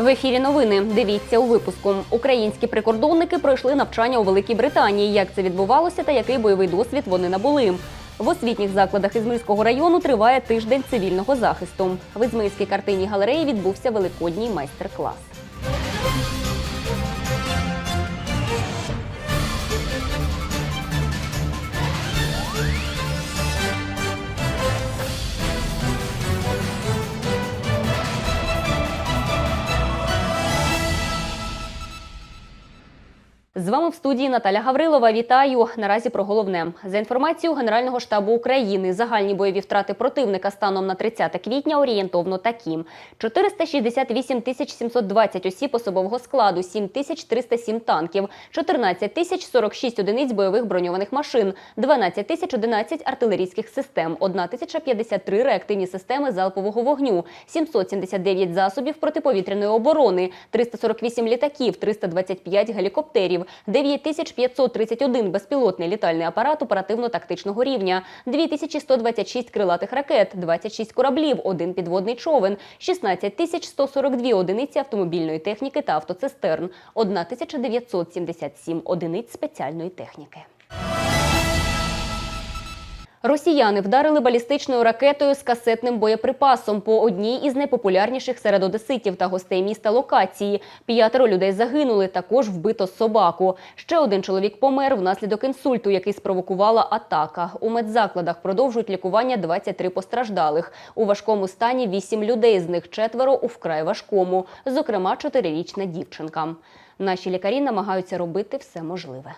В ефірі новини. Дивіться у випуску. Українські прикордонники пройшли навчання у Великій Британії. Як це відбувалося та який бойовий досвід вони набули. В освітніх закладах Ізмирського району триває тиждень цивільного захисту. В Ізмирській картинній галереї відбувся великодній майстер-клас. З вами в студії Наталя Гаврилова. Вітаю. Наразі про головне. За інформацією Генерального штабу України, загальні бойові втрати противника станом на 30 квітня орієнтовно такі: 468 тисяч 720 осіб особового складу, 7 тисяч 307 танків, 14 тисяч 46 одиниць бойових броньованих машин, 12 тисяч 11 артилерійських систем, 1 тисяча 53 реактивні системи залпового вогню, 779 засобів протиповітряної оборони, 348 літаків, 325 гелікоптерів, 9531 безпілотний літальний апарат оперативно-тактичного рівня, 2126 крилатих ракет, 26 кораблів, один підводний човен, 16142 одиниці автомобільної техніки та автоцистерн, 1977 одиниць спеціальної техніки. Росіяни вдарили балістичною ракетою з касетним боєприпасом по одній із найпопулярніших серед одеситів та гостей міста локації. П'ятеро людей загинули, також вбито собаку. Ще один чоловік помер внаслідок інсульту, який спровокувала атака. У медзакладах продовжують лікування 23 постраждалих. У важкому стані 8 людей, з них четверо у вкрай важкому, зокрема, чотирирічна дівчинка. Наші лікарі намагаються робити все можливе.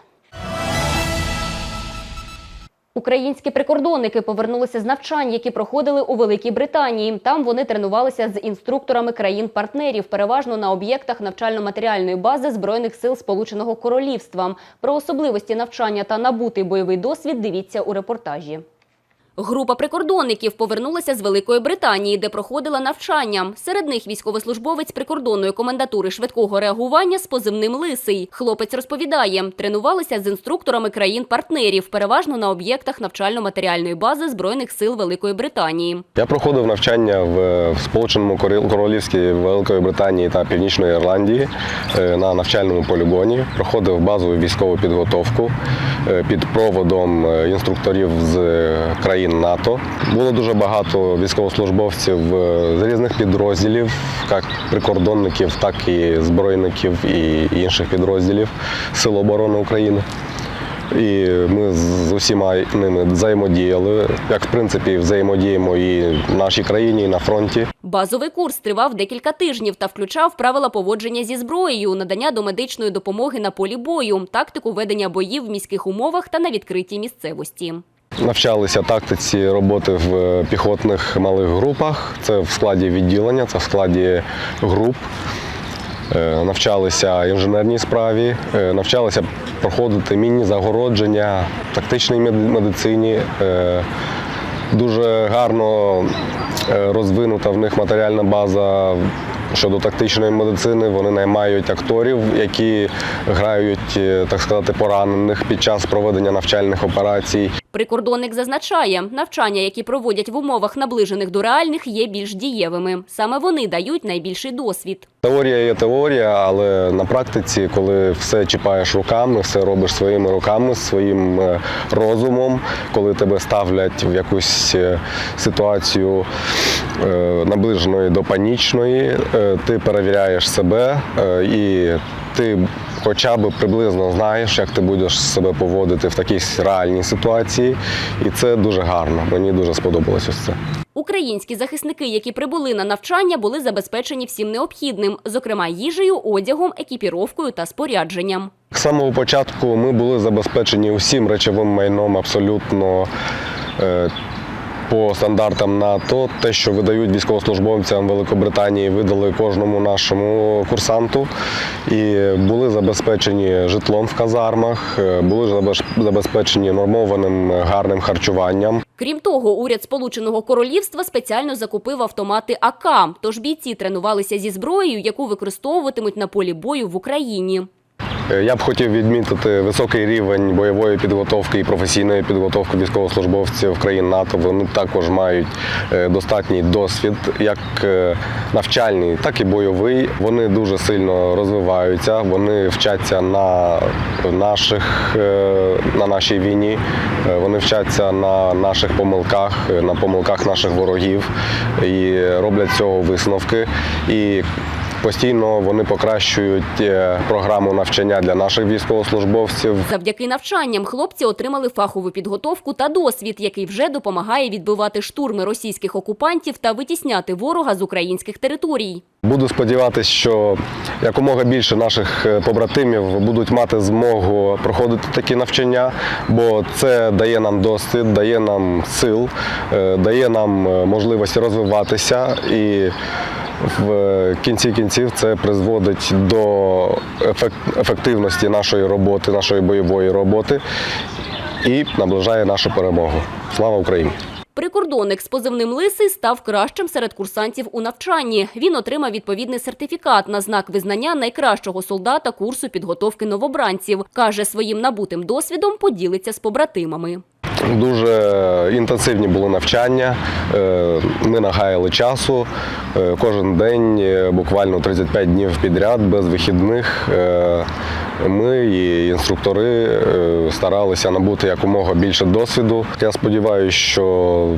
Українські прикордонники повернулися з навчань, які проходили у Великій Британії. Там вони тренувалися з інструкторами країн-партнерів, переважно на об'єктах навчально-матеріальної бази збройних сил Сполученого Королівства. Про особливості навчання та набутий бойовий досвід дивіться у репортажі. Група прикордонників повернулася з Великої Британії, де проходила навчання. Серед них військовослужбовець прикордонної комендатури швидкого реагування з позивним Лисий. Хлопець розповідає, тренувалися з інструкторами країн-партнерів, переважно на об'єктах навчально-матеріальної бази збройних сил Великої Британії. Я проходив навчання в, Сполученому Королівстві Великої Британії та Північної Ірландії е, на навчальному полігоні. Проходив базову військову підготовку е, під проводом е, інструкторів з е, країн НАТО. Було дуже багато військовослужбовців е, з різних підрозділів, як прикордонників, так і збройників і інших підрозділів Сил оборони України. І ми з усіма ними взаємодіяли, як в принципі взаємодіємо і в нашій країні, і на фронті. Базовий курс тривав декілька тижнів та включав правила поводження зі зброєю, надання домедичної допомоги на полі бою, тактику ведення боїв в міських умовах та на відкритій місцевості. Навчалися тактиці роботи в е, піхотних малих групах. Це в складі відділення, це в складі груп. Е, Навчалися інженерній справі, е, навчалися проходити мінні загородження, тактичній медицині. Дуже гарно розвинута в них матеріальна база щодо тактичної медицини. Вони наймають акторів, які грають, так сказати, поранених під час проведення навчальних операцій. Прикордонник зазначає, навчання, які проводять в умовах наближених до реальних, є більш дієвими. Саме вони дають найбільший досвід. Теорія є теорія, але на практиці, коли все чіпаєш руками, все робиш своїми руками, своїм е, розумом, коли тебе ставлять в якусь е, ситуацію е, наближеної до панічної, ти перевіряєш себе і ти хоча б приблизно знаєш, як ти будеш себе поводити в такій реальній ситуації. І це дуже гарно. Мені дуже сподобалось ось це. Українські захисники, які прибули на навчання, були забезпечені всім необхідним, зокрема їжею, одягом, екіпіровкою та спорядженням. З самого початку ми були забезпечені усім речовим майном абсолютно е, по стандартам НАТО. Те, що видають військовослужбовцям Великобританії, видали кожному нашому курсанту. І були забезпечені житлом в казармах, е, були забез- забезпечені нормованим е, гарним харчуванням. Крім того, уряд Сполученого Королівства спеціально закупив автомати АК, тож бійці тренувалися зі зброєю, яку використовуватимуть на полі бою в Україні. Е, Я б хотів відмітити високий рівень бойової підготовки і професійної підготовки військовослужбовців країн НАТО. Вони також мають е, достатній досвід, як е, навчальний, так і бойовий. Вони дуже сильно розвиваються. Вони вчаться на наших на нашій війні. Вони вчаться на наших помилках, на помилках наших ворогів і роблять цього висновки. І Постійно вони покращують е, програму навчання для наших військовослужбовців. Завдяки навчанням хлопці отримали фахову підготовку та досвід, який вже допомагає відбивати штурми російських окупантів та витісняти ворога з українських територій. Буду сподіватися, що якомога більше наших е, побратимів будуть мати змогу проходити такі навчання, бо це дає нам досвід, дає нам сил, е, дає нам можливості розвиватися і. В кінці кінців це призводить до ефективності нашої роботи, нашої бойової роботи і наближає нашу перемогу. Слава Україні! Прикордонник з позивним Лисий став кращим серед курсантів у навчанні. Він отримав відповідний сертифікат на знак визнання найкращого солдата курсу підготовки новобранців. Каже, своїм набутим досвідом поділиться з побратимами. Дуже інтенсивні були навчання. е, Ми нагаяли часу е, кожен день, е, буквально 35 днів підряд, без вихідних. Ми і інструктори старалися набути якомога більше досвіду. Я сподіваюся, що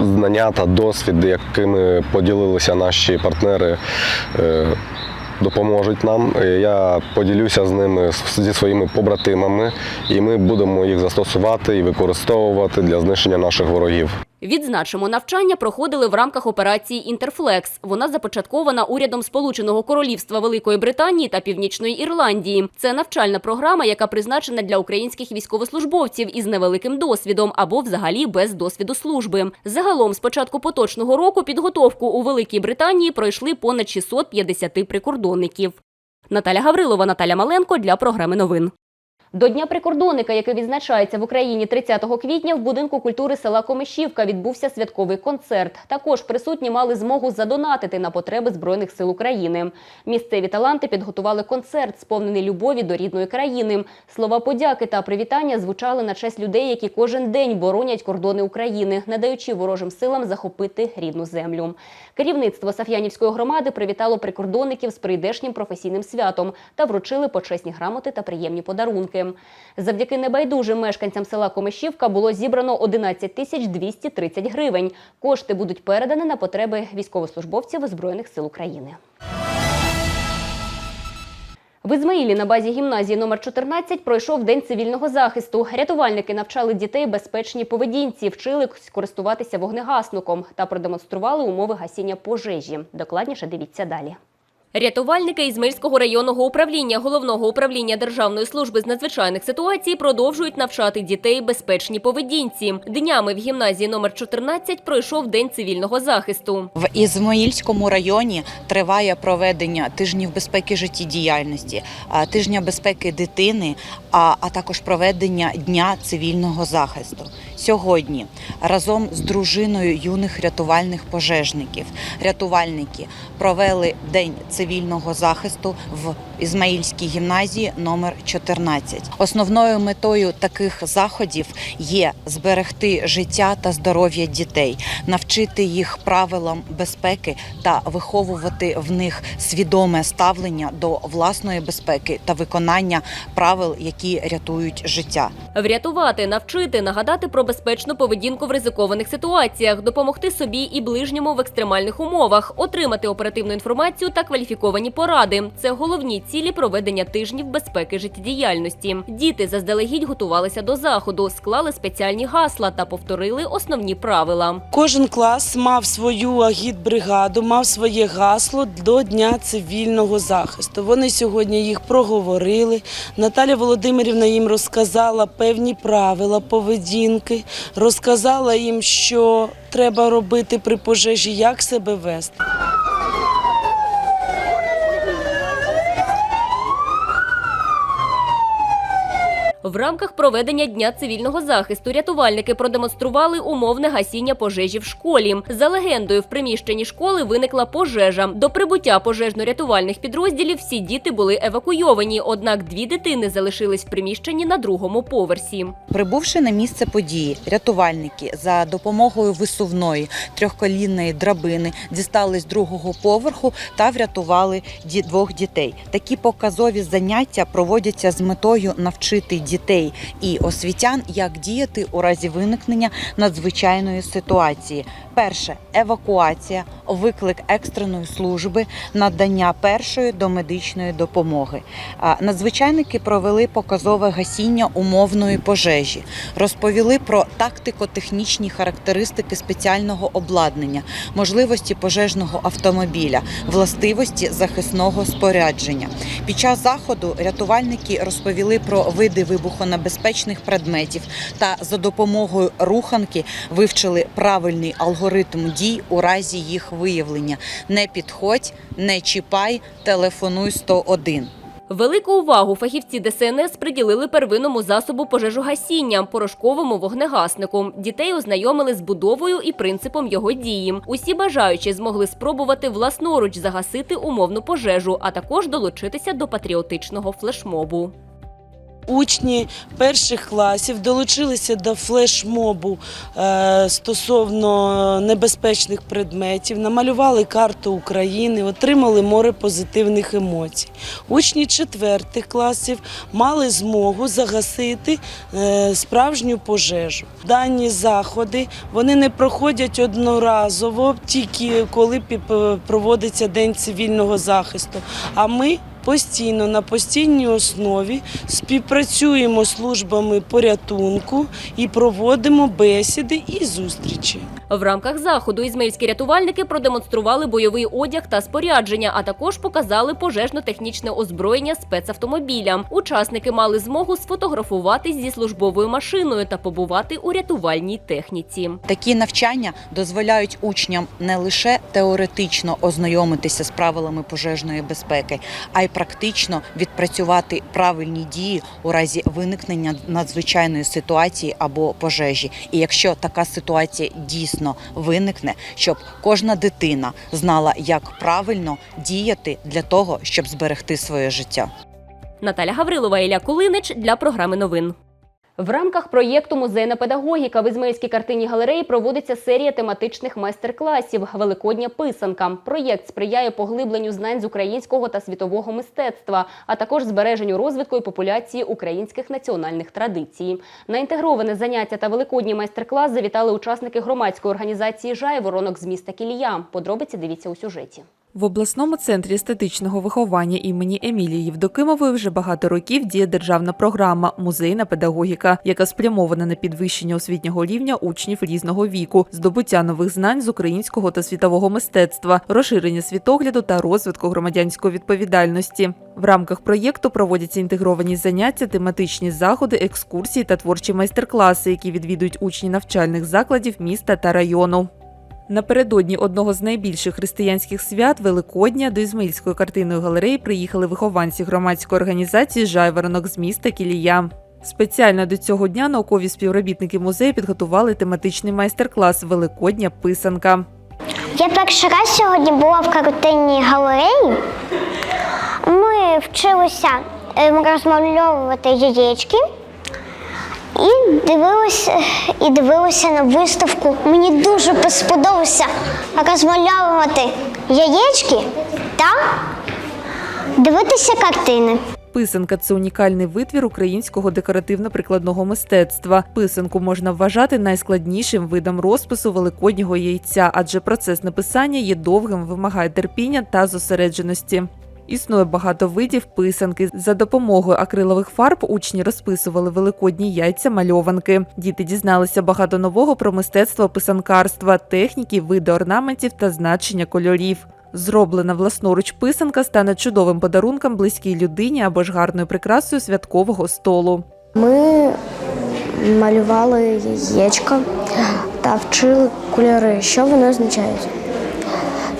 знання та досвід, якими поділилися наші партнери, допоможуть нам. Е, Я поділюся з ними зі своїми побратимами, і ми будемо їх застосувати і використовувати для знищення наших ворогів. Відзначимо, навчання проходили в рамках операції «Інтерфлекс». Вона започаткована урядом Сполученого Королівства Великої Британії та Північної Ірландії. Це навчальна програма, яка призначена для українських військовослужбовців із невеликим досвідом або взагалі без досвіду служби. Загалом, з початку поточного року, підготовку у Великій Британії пройшли понад 650 прикордонників. Наталя Гаврилова, Наталя Маленко для програми новин. До Дня прикордонника, який відзначається в Україні 30 квітня, в будинку культури села Комишівка відбувся святковий концерт. Також присутні мали змогу задонатити на потреби Збройних сил України. Місцеві таланти підготували концерт, сповнений любові до рідної країни. Слова подяки та привітання звучали на честь людей, які кожен день боронять кордони України, не даючи ворожим силам захопити рідну землю. Керівництво Саф'янівської громади привітало прикордонників з прийдешнім професійним святом та вручили почесні грамоти та приємні подарунки. Завдяки небайдужим мешканцям села Комишівка було зібрано 11 тисяч 230 гривень. Кошти будуть передані на потреби військовослужбовців Збройних сил України. В Ізмаїлі на базі гімназії номер 14 пройшов день цивільного захисту. Рятувальники навчали дітей безпечній поведінці, вчили користуватися вогнегасником та продемонстрували умови гасіння пожежі. Докладніше дивіться далі. Рятувальники Ізмаїльського районного управління Головного управління Державної служби з надзвичайних ситуацій продовжують навчати дітей безпечній поведінці. Днями в гімназії номер 14 пройшов день цивільного захисту. В Ізмаїльському районі триває проведення тижнів безпеки життєдіяльності, тижня безпеки дитини, а, а також проведення дня цивільного захисту. Сьогодні разом з дружиною юних рятувальних пожежників рятувальники провели день цивільного захисту в Ізмаїльській гімназії номер 14. Основною метою таких заходів є зберегти життя та здоров'я дітей, навчити їх правилам безпеки та виховувати в них свідоме ставлення до власної безпеки та виконання правил, які рятують життя. Врятувати, навчити, нагадати про безпечну поведінку в ризикованих ситуаціях, допомогти собі і ближньому в екстремальних умовах, отримати оперативну інформацію та кваліфіковані поради. Це головні цілі проведення тижнів безпеки життєдіяльності. Діти заздалегідь готувалися до заходу, склали спеціальні гасла та повторили основні правила. Кожен клас мав свою агітбригаду, мав своє гасло до Дня цивільного захисту. Вони сьогодні їх проговорили. Наталя Володимирівна їм розказала певні правила поведінки, розказала їм, що треба робити при пожежі, як себе вести. В рамках проведення дня цивільного захисту рятувальники продемонстрували умовне гасіння пожежі в школі. За легендою, в приміщенні школи виникла пожежа. До прибуття пожежно-рятувальних підрозділів всі діти були евакуйовані, однак дві дитини залишились в приміщенні на другому поверсі. Прибувши на місце події, рятувальники за допомогою висувної трьохколінної драбини дістали з другого поверху та врятували двох дітей. Такі показові заняття проводяться з метою навчити дітей і освітян, як діяти у разі виникнення надзвичайної ситуації. Перше евакуація, виклик екстреної служби, надання першої домедичної допомоги. Надзвичайники провели показове гасіння умовної пожежі, розповіли про тактико-технічні характеристики спеціального обладнання, можливості пожежного автомобіля, властивості захисного спорядження. Під час заходу рятувальники розповіли про види вибухонебезпечних предметів та за допомогою руханки вивчили правильний алгоритм дій у разі їх виявлення. Не підходь, не чіпай, телефонуй 101. Велику увагу фахівці ДСНС приділили первинному засобу пожежогасіння – порошковому вогнегаснику. Дітей ознайомили з будовою і принципом його дії. Усі бажаючі змогли спробувати власноруч загасити умовну пожежу, а також долучитися до патріотичного флешмобу. Учні перших класів долучилися до флешмобу е, стосовно небезпечних предметів, намалювали карту України, отримали море позитивних емоцій. Учні четвертих класів мали змогу загасити е, справжню пожежу. Дані заходи вони не проходять одноразово, тільки коли проводиться День цивільного захисту. А ми постійно на постійній основі співпрацюємо з службами порятунку і проводимо бесіди і зустрічі. В рамках заходу ізмаїльські рятувальники продемонстрували бойовий одяг та спорядження, а також показали пожежно-технічне озброєння спецавтомобіля. Учасники мали змогу сфотографуватись зі службовою машиною та побувати у рятувальній техніці. Такі навчання дозволяють учням не лише теоретично ознайомитися з правилами пожежної безпеки, а й практично відпрацювати правильні дії у разі виникнення надзвичайної ситуації або пожежі. І якщо така ситуація дійсно виникне, щоб кожна дитина знала, як правильно діяти для того, щоб зберегти своє життя. Наталя Гаврилова, Ілля Кулинич для програми новин. В рамках проєкту Музейна педагогіка в Ізмаїльській картині галереї проводиться серія тематичних майстер-класів Великодня писанка. Проєкт сприяє поглибленню знань з українського та світового мистецтва, а також збереженню розвитку і популяції українських національних традицій. На інтегроване заняття та великодній майстер-клас завітали учасники громадської організації Жайворонок з міста Кілія. Подробиці дивіться у сюжеті. В обласному центрі естетичного виховання імені Емілії Євдокимової вже багато років діє державна програма Музейна педагогіка, яка спрямована на підвищення освітнього рівня учнів різного віку, здобуття нових знань з українського та світового мистецтва, розширення світогляду та розвитку громадянської відповідальності. В рамках проєкту проводяться інтегровані заняття, тематичні заходи, екскурсії та творчі майстер-класи, які відвідують учні навчальних закладів міста та району. Напередодні одного з найбільших християнських свят Великодня до Ізмаїльської картинної галереї приїхали вихованці громадської організації Жайворонок з міста Кілія. Спеціально до цього дня наукові співробітники музею підготували тематичний майстер-клас Великодня писанка. Я перший раз сьогодні була в картинній галереї. Ми вчилися ем, розмальовувати яєчки і дивилися, і дивилися на виставку. Мені дуже сподобалося розмальовувати яєчки та дивитися картини. Писанка це унікальний витвір українського декоративно-прикладного мистецтва. Писанку можна вважати найскладнішим видом розпису великоднього яйця, адже процес написання є довгим, вимагає терпіння та зосередженості. Існує багато видів писанки. За допомогою акрилових фарб учні розписували великодні яйця мальованки. Діти дізналися багато нового про мистецтво писанкарства, техніки, види орнаментів та значення кольорів. Зроблена власноруч писанка стане чудовим подарунком близькій людині або ж гарною прикрасою святкового столу. Ми малювали яєчка та вчили кольори, що вони означають.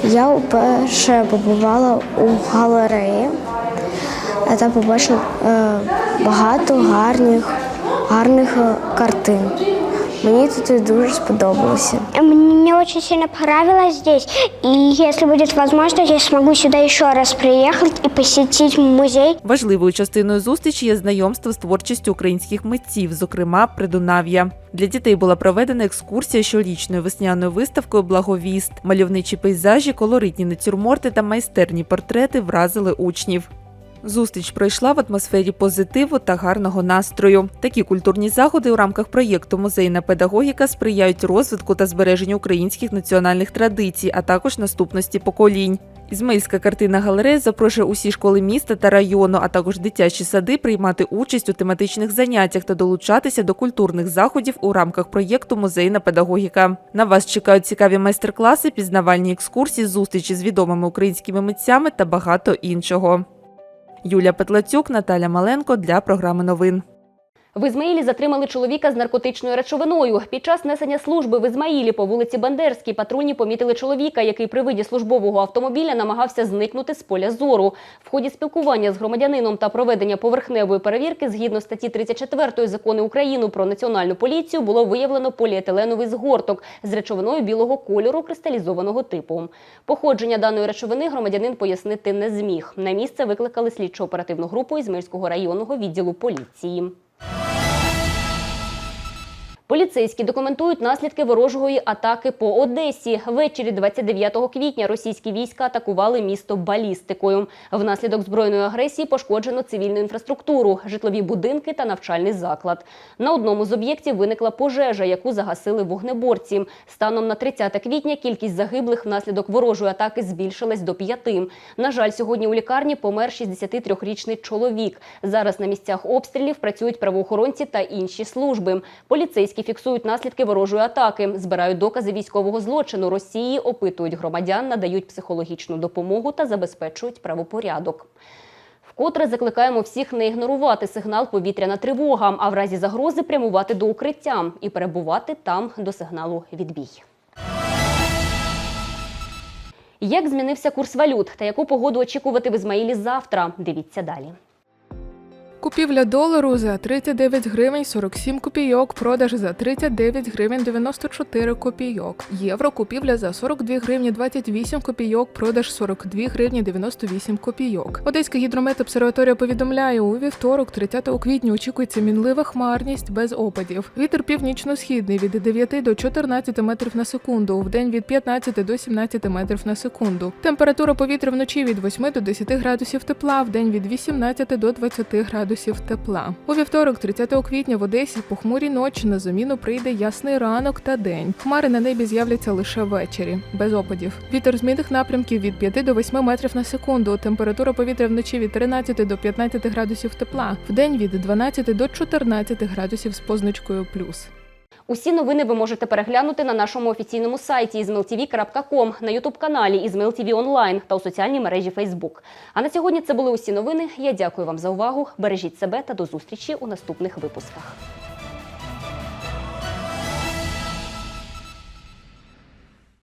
Я вперше побувала у галереї та побачила е, багато гарних, гарних е, картин. Мені тут дуже сподобалося. Мне очень сильно понравилось здесь. И если будет возможность, я смогу сюда еще раз приехать и посетить музей. Важливою частиною зустрічі є знайомство з творчістю українських митців, зокрема Придунав'я. Для дітей була проведена екскурсія щорічною весняною виставкою Благовіст. Мальовничі пейзажі, колоритні натюрморти та майстерні портрети вразили учнів. Зустріч пройшла в атмосфері позитиву та гарного настрою. Такі культурні заходи у рамках проєкту Музейна педагогіка сприяють розвитку та збереженню українських національних традицій, а також наступності поколінь. Ізмаїльська картина галерея запрошує усі школи міста та району, а також дитячі сади приймати участь у тематичних заняттях та долучатися до культурних заходів у рамках проєкту Музейна педагогіка. На вас чекають цікаві майстер-класи, пізнавальні екскурсії, зустрічі з відомими українськими митцями та багато іншого. Юлія Петлацюк, Наталя Маленко для програми новин. В Ізмаїлі затримали чоловіка з наркотичною речовиною. Під час несення служби в Ізмаїлі по вулиці Бандерській патрульні помітили чоловіка, який при виді службового автомобіля намагався зникнути з поля зору. В ході спілкування з громадянином та проведення поверхневої перевірки згідно статті 34 закону України про національну поліцію було виявлено поліетиленовий згорток з речовиною білого кольору кристалізованого типу. Походження даної речовини громадянин пояснити не зміг. На місце викликали слідчо-оперативну групу Ізмаїльського районного відділу поліції. you Поліцейські документують наслідки ворожої атаки по Одесі. Ввечері 29 квітня російські війська атакували місто балістикою. Внаслідок збройної агресії пошкоджено цивільну інфраструктуру, житлові будинки та навчальний заклад. На одному з об'єктів виникла пожежа, яку загасили вогнеборці. Станом на 30 квітня кількість загиблих внаслідок ворожої атаки збільшилась до п'яти. На жаль, сьогодні у лікарні помер 63-річний чоловік. Зараз на місцях обстрілів працюють правоохоронці та інші служби. Поліцейські фіксують наслідки ворожої атаки, збирають докази військового злочину Росії, опитують громадян, надають психологічну допомогу та забезпечують правопорядок. Вкотре закликаємо всіх не ігнорувати сигнал повітряна тривога, а в разі загрози прямувати до укриття і перебувати там до сигналу відбій. Як змінився курс валют та яку погоду очікувати в Ізмаїлі завтра? Дивіться далі. Купівля долару за 39 гривень 47 копійок, продаж за 39 гривень 94 копійок. Євро купівля за 42 гривні 28 копійок, продаж 42 гривні 98 копійок. Одеська гідрометобсерваторія повідомляє, у вівторок, 30 квітня, очікується мінлива хмарність без опадів. Вітер північно-східний від 9 до 14 метрів на секунду, в день від 15 до 17 метрів на секунду. Температура повітря вночі від 8 до 10 градусів тепла, в день від 18 до 20 градусів тепла. У вівторок, 30 квітня, в Одесі похмурі ночі на заміну прийде ясний ранок та день. Хмари на небі з'являться лише ввечері, без опадів. Вітер змінних напрямків від 5 до 8 метрів на секунду. Температура повітря вночі від 13 до 15 градусів тепла, в день від 12 до 14 градусів з позначкою плюс. Усі новини ви можете переглянути на нашому офіційному сайті izmailtv.com, на ютуб-каналі IzmailTV Онлайн та у соціальній мережі Facebook. А на сьогодні це були усі новини. Я дякую вам за увагу. Бережіть себе та до зустрічі у наступних випусках.